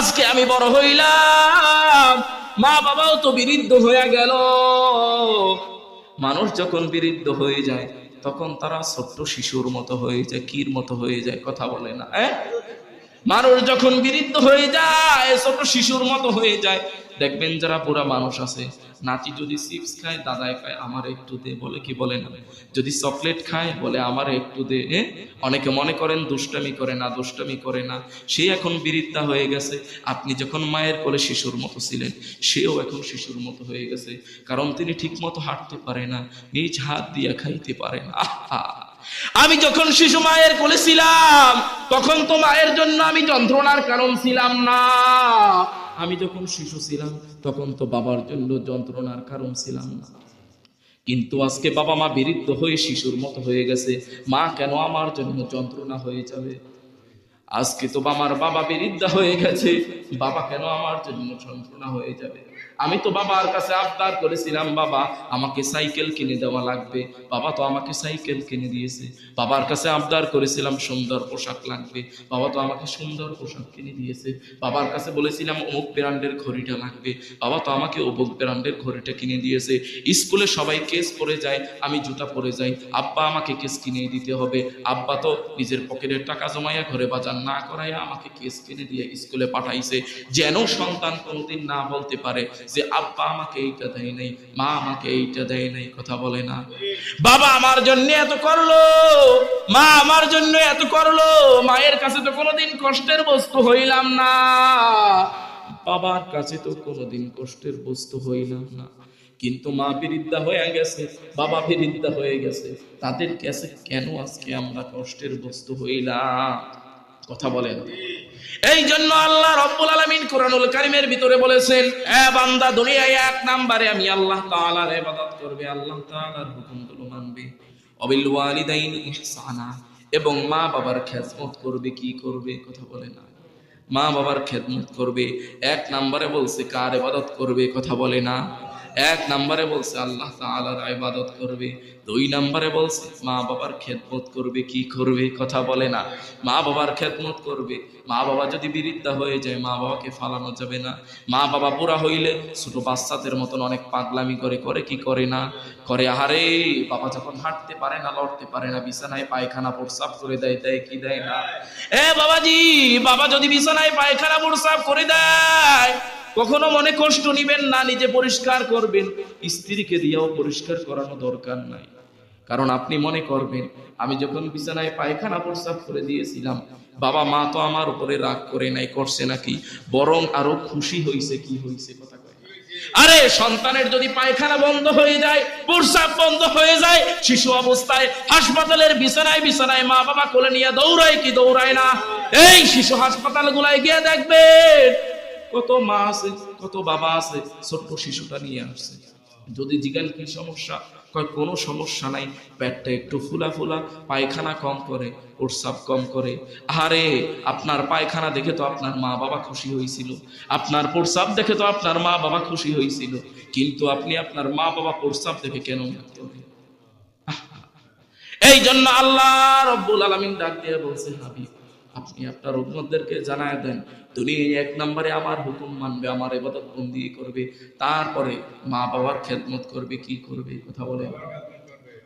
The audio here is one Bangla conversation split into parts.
আজকে আমি বড় হইলাম। মা বাবাও তো বিরুদ্ধ হয়ে গেল। মানুষ যখন বিরুদ্ধ হয়ে যায়, তখন তারা ছোট্ট শিশুর মতো হয়ে যায়, কির মতো হয়ে যায়, কথা বলে না হ্যাঁ? মানুষ যখন বিরুদ্ধ হয়ে যায়, ছোট শিশুর মতো হয়ে যায়, দেখবেন যারা বুড়া মানুষ আছে, নাতি যদি চিপস খায় দাদায় খায় আমার একটু দে। বলে কি বলে না? যদি চকলেট খায়, বলে, আমার একটু দে। অনেকে মনে করেন দুষ্টামি করে না, দুষ্টামি করে না। সে এখন বিরিদ্ধা হয়ে গেছে। আপনি যখন মায়ের কোলে শিশুর মতো ছিলেন, সেও এখন শিশুর মতো হয়ে গেছে। কারণ তিনি ঠিক মতো হাঁটতে পারে না, নিজ হাত দিয়ে খাইতে পারে না। আহা! আমি যখন শিশু মায়ের কোলে ছিলাম, তখন তো মায়ের জন্য আমি যন্ত্রণার কারণ ছিলাম না। আমি যখন শিশু ছিলাম, তখন তো বাবার জন্য যন্ত্রণার কারণ ছিলাম না। কিন্তু আজকে বাবা মা বিরুদ্ধ হয়ে শিশুর মতো হয়ে গেছে। মা কেন আমার জন্য যন্ত্রণা হয়ে যাবে? আজকে তো আমার বাবা বিরুদ্ধ হয়ে গেছে। বাবা কেন আমার জন্য যন্ত্রণা হয়ে যাবে? আমি তো বাবার কাছে আবদার করেছিলাম, বাবা, আমাকে সাইকেল কিনে দেওয়া লাগবে। বাবা তো আমাকে সাইকেল কিনে দিয়েছে। বাবার কাছে আবদার করেছিলাম, সুন্দর পোশাক লাগবে। বাবা তো আমাকে সুন্দর পোশাক কিনে দিয়েছে। বাবার কাছে বলেছিলাম, অমুক ব্র্যান্ডের ঘড়িটা লাগবে। বাবা তো আমাকে অমুক ব্র্যান্ডের ঘড়িটা কিনে দিয়েছে। স্কুলে সবাই কেস পরে যায়, আমি জুতা পরে যাই। আব্বা আমাকে কেস কিনে দিতে হবে। আব্বা তো নিজের পকেটের টাকা জমাইয়া ঘরে বাজার না করাইয়া আমাকে কেস কিনে দিয়ে স্কুলে পাঠাইছে। যেন সন্তান কোনোদিন না বলতে পারে। যে আব্বা আমাকে এইটা দেয় নাই, মা আমাকে এইটা দেয় নাই, কথা বলে না। বাবা আমার জন্য এত করল, মা আমার জন্য এত করল, মায়ের কাছে তো কোনোদিন কষ্টের বস্তু হইলাম না। বাবার কাছে তো কোনোদিন কষ্টের বস্তু হইলাম না। কিন্তু মা বিরিদ্ধা হয়ে গেছে, বাবা বিরিদ্ধা হয়ে গেছে। তাদের কাছে কেন আজকে আমরা কষ্টের বস্তু হইলাম? কথা বলেন। এই জন্য আল্লাহ রব্বুল আলামিন কোরআনুল কারিমের ভিতরে বলেছেন, এ বান্দা, দুনিয়ায় এক নাম্বারে আমি আল্লাহ তাআলার ইবাদত করবে, আল্লাহ তাআলার হুকুমগুলো মানবে। অবিল ওয়ালিদাইন ইহসানা। এবং মা বাবার খেদমত করবে, কি করবে, কথা বলে না। মা বাবার খেদমত করবে, এক নাম্বারে বলছে, কার ইবাদত করবে? কথা বলে না। এক নাম্বারে বলছে, আল্লাহ তাআলার ইবাদত করবে। দুই নাম্বারে বলছে, মা বাবার খেদমত করবে, কি করবে কথা বলে না। মা বাবার খেদমত করবে। মা বাবা যদি বিরিদ্ধা হয়ে যায়, মা বাবাকে ফালানো যাবে না। মা বাবা বুড়া হইলে ছোট বাচ্চাদের মতন অনেক পাগলামি করে করে কি করে না? করে আহারে, বাবা যখন হাঁটতে পারে না, লড়তে পারে না, বিছানায় পায়খানা প্রস্রাব করে দেয় দেয় কি দেয় না? এ বাবাজি, বাবা যদি বিছানায় পায়খানা প্রস্রাব করে দেয় কখনো মনে কষ্ট নিবেন না, নিজে পরিষ্কার করবেন। স্ত্রীকে দিয়েও পরিষ্কার করানো দরকার নাই। কারণ আপনি মনে করবেন, আমি যখন বিছানায় পায়খানা প্রস্রাব করে দিয়েছিলাম, বাবা মা তো আমার উপরে রাগ করে নাই, করছে নাকি? বরং আরও খুশি হইছে, কি হইছে কথা আরে, সন্তানের যদি পায়খানা বন্ধ হয়ে যায়, প্রস্রাব বন্ধ হয়ে যায়, শিশু অবস্থায় হাসপাতালের বিছানায় বিছানায় মা বাবা কোলে নিয়ে দৌড়ায় কি দৌড়ায় না? এই শিশু হাসপাতাল গুলায় গিয়ে দেখবেন কত মা আছে, কত বাবা আছে, ছোট্ট শিশুটা নিয়ে আসছে। যদি জিজ্ঞান কি সমস্যা? কোনো সমস্যা নাই, পেটটা একটু ফুলা ফুলা, পায়খানা কম করে প্রস্রাব কম করে। আরে আপনার পায়খানা দেখে তো আপনার মা বাবা খুশি হয়েছিল। আপনার প্রস্রাব দেখে তো আপনার মা বাবা খুশি হয়েছিল। কিন্তু আপনি আপনার মা বাবা প্রস্রাব দেখে কেন এই জন্য আল্লাহ রব্বুল আলামিন ডাক দিয়ে বলছে, হাবিব আপনি আপনার উম্মতদেরকে জানায় দেন তুমি এক নম্বরে আমার হুকুম মানবে, আমার এবাদত বন্দি করবে, তারপরে মা বাবার খেদমত করবে, কি করবে কথা বলে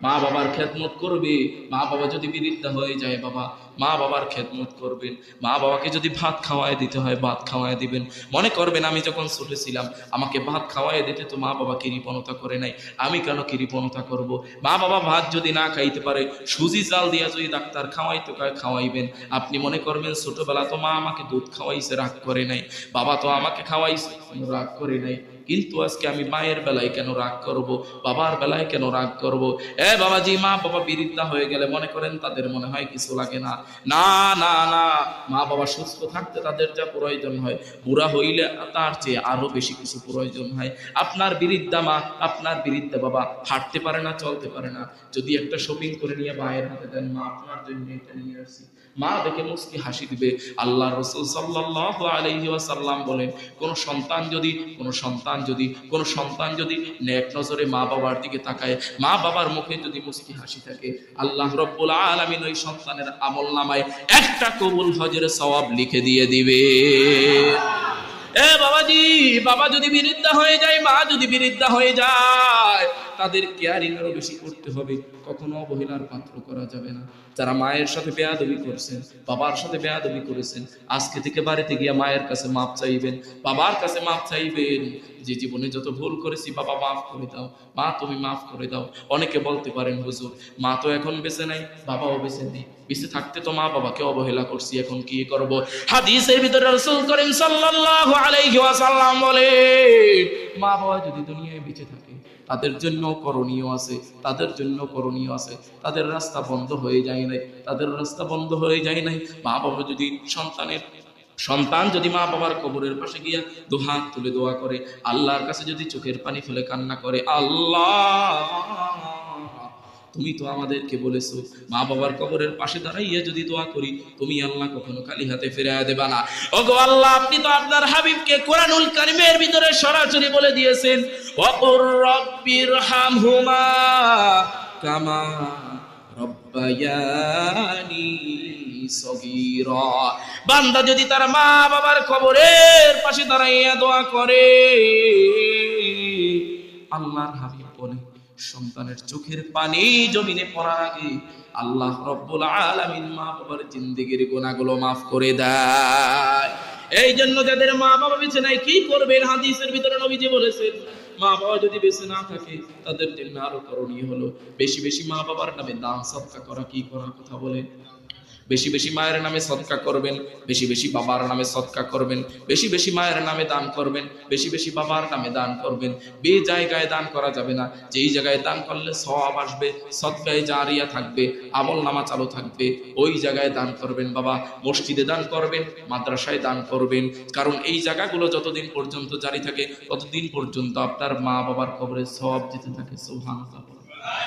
মা বাবার খেদমত করবে মা বাবা যদি বিরুদ্ধ হয়ে যায়, বাবা মা বাবার খেদমত করবেন। মা বাবাকে যদি ভাত খাওয়ায় দিতে হয়, ভাত খাওয়ায় দিবেন। মনে করবেন আমি যখন ছোট ছিলাম, আমাকে ভাত খাওয়ায় দিতে তো মা বাবা কৃপণতা করে নাই। আমি কেন কৃপণতা করব? মা বাবা ভাত যদি না খাইতে পারে, সুজি চাল দিয়া যদি ডাক্তার খাওয়াইতে কয় খাওয়াইবেন? আপনি মনে করবেন ছোটবেলা তো মা আমাকে দুধ খাওয়াইছে, রাগ করে নাই। বাবা তো আমাকে খাওয়াইছে রাগ করে নাই। কিন্তু আজকে আমি মায়ের বেলায় কেন রাগ করব, বাবার বেলায় কেন রাগ করব? এ বাবাজি, মা, বাবা বিরিদ্ধা হয়ে গেলে মনে করেন তাদের মনে হয় কিছু লাগে না। না না না, মা, বাবা সুস্থ থাকতে তাদের যা প্রয়োজন হয়, বুড়া হইলে তার চেয়ে আরও বেশি কিছু প্রয়োজন হয়। আপনার বিরিদ্ধা মা, আপনার বিরিদ্ধা বাবা, হাঁটতে পারে না, চলতে পারে না। যদি একটা শপিং করে নিয়ে মায়ের হাতে দেন, মা আপনার জন্য এটা নিয়ে আসছি মা দেখে মুস্কি হাসি দিবে। আল্লাহ রসুল সাল্লাহ আলহি ওয়াসাল্লাম বলেন, কোন সন্তান যদি, কোন সন্তান যদি, কোন সন্তান যদি নেক নজরে মা বাবার দিকে তাকায়, মা বাবার মুখে যদি মুস্কি হাসি থাকে, আল্লাহ রব্বুল আলমিন ওই সন্তানের আমল নামায় একটা কবুল হজের সওয়াব লিখে দিয়ে দিবে। এ বাবাজি, বাবা যদি বিরুদ্ধা হয়ে যায়, মা যদি বিরুদ্ধা হয়ে যায়, তাদের কেয়ারিং আরও বেশি করতে হবে, কখনো অবহেলার পাত্র করা যাবে না। যারা মায়ের সাথে বেয়াদবি করছেন, বাবার সাথে বেয়াদবি করেছেন, আজকে থেকে বাড়িতে গিয়ে মায়ের কাছে মাপ চাইবেন, বাবার কাছে মাপ চাইবেন যে জীবনে যত ভুল করেছি বাবা মাফ করে দাও, মা তুমি মাফ করে দাও। অনেকে বলতে পারেন, হুজুর, মা তো এখন বেঁচে নাই, বাবাও বেঁচে নেই। বেঁচে থাকতে তো মা বাবাকে অবহেলা করছি, এখন কি করব? হাদিসের ভিতরে রাসূল করিম সাল্লাল্লাহু আলাইহি ওয়াসাল্লাম বলে মা বাবা যদি দুনিয়ায় বেঁচে থাকে তাদের জন্য করণীয় আছে, তাদের জন্য করণীয় আছে। তাদের রাস্তা বন্ধ হয়ে যায় নাই, তাদের রাস্তা বন্ধ হয়ে যায় নাই। মা বাবা যদি সন্তানের, সন্তান যদি মা বাবার কবরের পাশে গিয়া দুহাত তুলে দোয়া করে, আল্লাহর কাছে যদি চোখের পানি ফেলে কান্না করে, আল্লাহ! তুমি তো আমাদেরকে বলেছ, মা বাবার কবরের পাশে দাঁড়াইয়া যদি দোয়া করি, তুমি আল্লাহ কখনো খালি হাতে ফিরে দেবা না। ওগো আল্লাহ, আপনি তো আপনার হাবিবকে কোরআনুল কারিমের ভিতরে সরাসরি বলে দিয়েছেন ওয়াকুর রব্বির হামহুমা কামা রব্বায়ানি বান্দা যদি তার মা বাবার কবরের পাশে দাঁড়াইয়া দোয়া করে, আল্লাহর হাবিব বলে সন্তানের চোখের পানি জমিনে পড়ার আগে আল্লাহ রব্বুল আলামিন মা বাবার জিন্দেগির গুনাহগুলো মাফ করে দেয়। এই জন্য যাদের মা বাবা বেছে নাই, কি করবেন? হাদিসের ভিতরে নবীজি বলেছেন, মা বাবা যদি বেঁচে না থাকে, তাদের জন্য আরও করণীয় হলো, বেশি বেশি মা বাবার নামে দান সৎকা করা, কি করার কথা বলেন। বেশি বেশি মায়ের নামে সৎকা করবেন, বেশি বেশি বাবার নামে সৎকা করবেন, বেশি বেশি মায়ের নামে দান করবেন, বেশি বেশি বাবার নামে দান করবেন। বে জায়গায় দান করা যাবে না, যেই জায়গায় দান করলে সব আসবে, সৎকায় জারিয়া থাকবে, আমল নামা চালু থাকবে, ওই জায়গায় দান করবেন বাবা। মসজিদে দান করবেন, মাদ্রাসায় দান করবেন। কারণ এই জায়গাগুলো যতদিন পর্যন্ত জারি থাকে, ততদিন পর্যন্ত আপনার মা বাবার কবরে সব যেতে থাকে, সুবহানাল্লাহ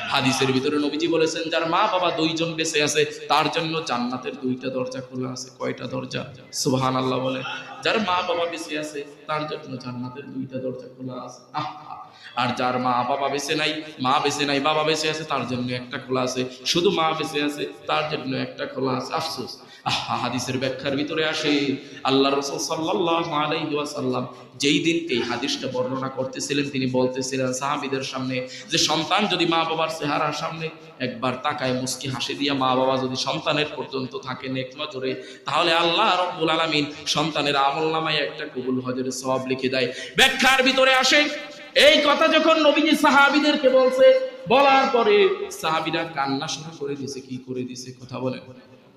হাদিসের ভিতরে নবীজি বলেছেন, যার মা বাবা দুইজন বেঁচে আছে, তার জন্য জান্নাতের দুইটা দরজা খোলা আছে। কয়টা দরজা? সুবহান আল্লাহ বলে। যার মা বাবা বেঁচে আছে, তার জন্য জান্নাতের দুইটা দরজা খোলা আছে। আর যার মা বাবা বেঁচে নাই, মা বেঁচে নাই, বাবা বেঁচে আছে, তার জন্য একটা খোলা আছে। শুধু মা বেঁচে আছে, তার জন্য একটা খোলা আছে। আফসোস। আহা, হাদিসের ব্যাখ্যার ভিতরে আসে আল্লাহ রসুল সাল্লাল্লাহু আলাইহি যেই দিন এই হাদিসটা বর্ণনা করতেছিলেন, তিনি বলতেছিলেন সাহাবীদের সামনে যে, সন্তান যদি মা বাবার চেহারার সামনে একবার তাকায় মুস্কি হাসি দিয়া মা বাবা যদি সন্তানের পর্যন্ত থাকে নেক নজরে তাহলে আল্লাহ রব্বুল আলামিন সন্তানের আমল নামায় একটা কবুল হজের সব লিখে দেয়। ব্যাখ্যার ভিতরে আসে, এই কথা যখন নবীজি সাহাবিদেরকে বলছে, বলার পরে সাহাবীরা কান্না শুরু করে দিছে কি করে দিছে কথা বলেন?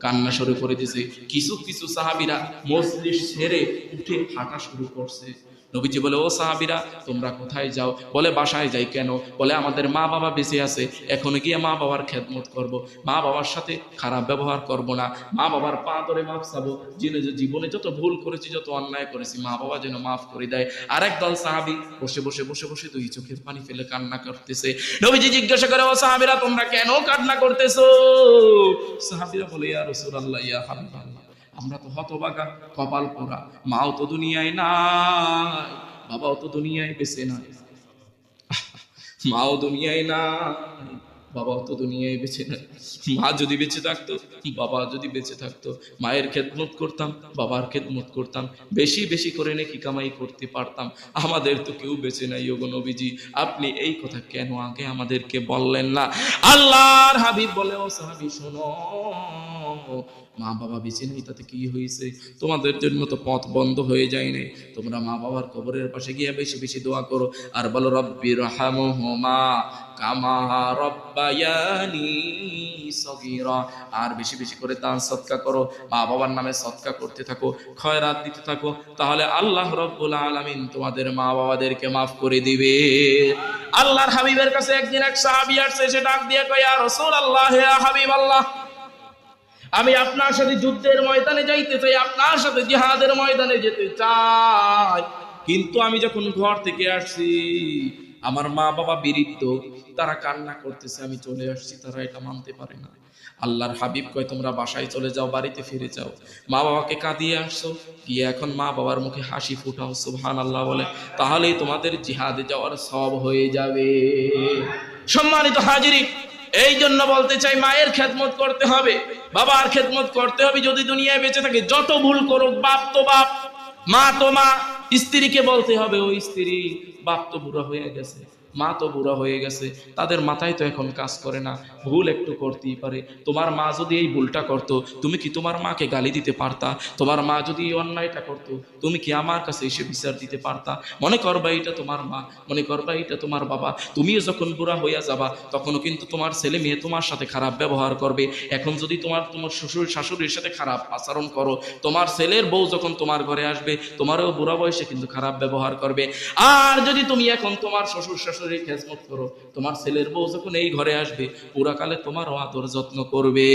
কান্না শুরু করে দিছে কিছু কিছু সাহাবিরা মজলিস সেরে উঠে হাঁটা শুরু করছে। নবীজি বলে, ও সাহাবিরা, তোমরা কোথায় যাও? বলে, বাসায় যাই কেন? বলে, আমাদের মা বাবা বেঁচে আছে এখন গিয়ে মা বাবার খেদমত করব। মা বাবার সাথে খারাপ ব্যবহার করব না। মা বাবার পা ধরে মাফ চাবো। যিনি জীবনে যত ভুল করেছি, যত অন্যায় করেছি, মা বাবা যেন মাফ করে দেয়। আরেক দল সাহাবি বসে বসে বসে বসে দুই চোখের পানি ফেলে কান্না করতেছে। নবীজি জিজ্ঞাসা করে, ও সাহাবীরা, তোমরা কেন কান্না করতেছো? সাহাবিরা বলে, ইয়া রাসূলুল্লাহ, ইয়া হাবিবাল্লাহ। আমরা তো হতবাগা কপাল পোড়া। মাও তো দুনিয়ায় নাই, বাবাও তো দুনিয়ায় বেঁচে নাই। মাও দুনিয়ায় নাই, বাবাও তো দুনিয়ায় বেঁচে নাই। মা যদি বেঁচে থাকতো, বাবা যদি বেঁচে থাকতো, মায়ের খেদমত করতাম, বাবার খেদমত করতাম, বেশি বেশি করে নাকি কামাই করতে পারতাম। আমাদের তো কেউ বেঁচে নাই, ওগো নবীজি। আপনি এই কথা কেন আগে আমাদেরকে বললেন না? আল্লাহর হাবিব বলে, ও সাহাবি, শোনো। মা বাবা বেঁচে নেই, তাতে কি হয়েছে? তোমাদের জন্য তো পথ বন্ধ হয়ে যায় নাই। তোমরা মা বাবার কবরের পাশে গিয়ে বেশি বেশি দোয়া করো। আর বলো রব্বির রহমা কামা রব্বায়ানি সগীরা। আর বেশি বেশি করে দান সৎকা করো। মা বাবার নামে সৎকা করতে থাকো, খয়রাত দিতে থাকো। তাহলে আল্লাহ রব্বুল আলামিন তোমাদের মা বাবাদেরকে মাফ করে দিবে। আল্লাহর হাবিবের কাছে একদিন এক সাহাবী আসছে, সে ডাক দিয়ে কয়, ইয়া রাসূলুল্লাহ, ইয়া হাবিবাল্লাহ। আমি আপনার সাথে যুদ্ধের ময়দানে যাইতে চাই, আপনার সাথে জিহাদের ময়দানে যেতে চাই। কিন্তু আমি যখন ঘর থেকে আসছি, আমার মা বাবা বিরিদ্ধ তারা কান্না করতেছে, আমি চলে আসছি, তারা এটা মানতে পারে না। আল্লাহর হাবিব কয়, তোমরা বাসায় চলে যাও, বাড়িতে ফিরে যাও। মা বাবাকে কাঁদিয়ে আসছো, গিয়ে এখন মা বাবার মুখে হাসি ফুটাও সুবহান আল্লাহ বলে। তাহলেই তোমাদের জিহাদে যাওয়ার সব হয়ে যাবে। সম্মানিত হাজিরি এই জন্য বলতে চাই, মায়ের খেদমত করতে হবে। বাবার খেদমত করতে হবে যদি দুনিয়ায় বেঁচে থাকে। যত ভুল করুক, বাপ তো বাপ, মা তো মা, স্ত্রীকে বলতে হবে, ওই স্ত্রী বাপ তো বুড়া হয়ে গেছে। মা তো বুড়া হয়ে গেছে, তাদের মাথায় তো এখন কাজ করে না, ভুল একটু করতেই পারে। তোমার মা যদি এই ভুলটা করতো, তুমি কি তোমার মাকে গালি দিতে পারতা? তোমার মা যদি এই অন্যায়টা করতো, তুমি কি আমার কাছে এসে বিচার দিতে পারতা? মনে করবা এটা তোমার মা, মনে করবা এটা তোমার বাবা। তুমিও যখন বুড়া হইয়া যাবা, তখনও কিন্তু তোমার ছেলে মেয়ে তোমার সাথে খারাপ ব্যবহার করবে। এখন যদি তোমার তোমার শ্বশুর শাশুড়ির সাথে খারাপ আচরণ করো, তোমার ছেলের বউ যখন তোমার ঘরে আসবে, তোমারও বুড়া বয়সে কিন্তু খারাপ ব্যবহার করবে। আর যদি তুমি এখন তোমার শ্বশুর শাশুড়ির খেজমত করো। তোমার ছেলের বউ যখন এই ঘরে আসবে পুরাকালে তোমারও আদর যত্ন করবে।